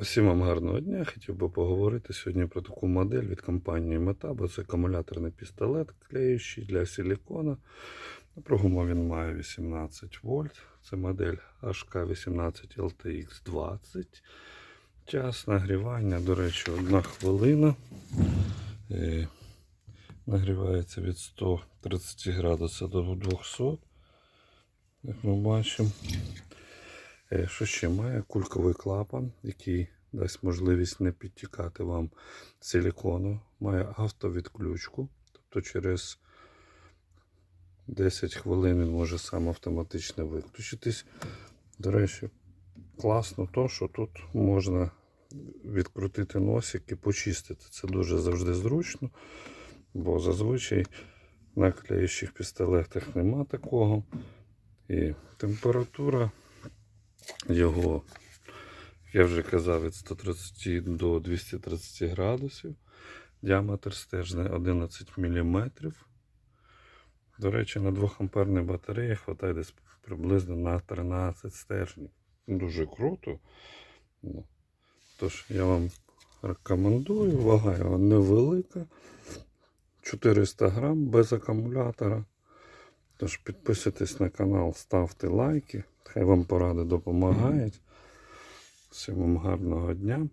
Усім вам гарного дня. Хотів би поговорити сьогодні про таку модель від компанії Metabo. Це акумуляторний пістолет, клеючий для силікона. Напругу він має 18 вольт. Це модель HK18 LTX 20. Час нагрівання, до речі, одна хвилина. Е, Нагрівається від 130 градусів до 200. Як ми бачимо. Е, Що ще має? Кульковий клапан, який дасть можливість не підтікати вам силікону. Має автовідключку. Тобто через 10 хвилин він може сам автоматично виключитись. До речі, класно то, що тут можна відкрутити носик і почистити. Це дуже завжди зручно, бо зазвичай на клеючих пістолетах нема такого. І температура його, я вже казав, від 130 до 230 градусів. Діаметр стержня 11 мм. До речі, на 2 амперних батареї хватає десь приблизно на 13 стержнів. Дуже круто. Ну, Тож я вам рекомендую. Вага його невелика. 400 грам без акумулятора. Тож підписуйтесь на канал, ставте лайки. Хай вам поради допомагають. Всім вам гарного дня.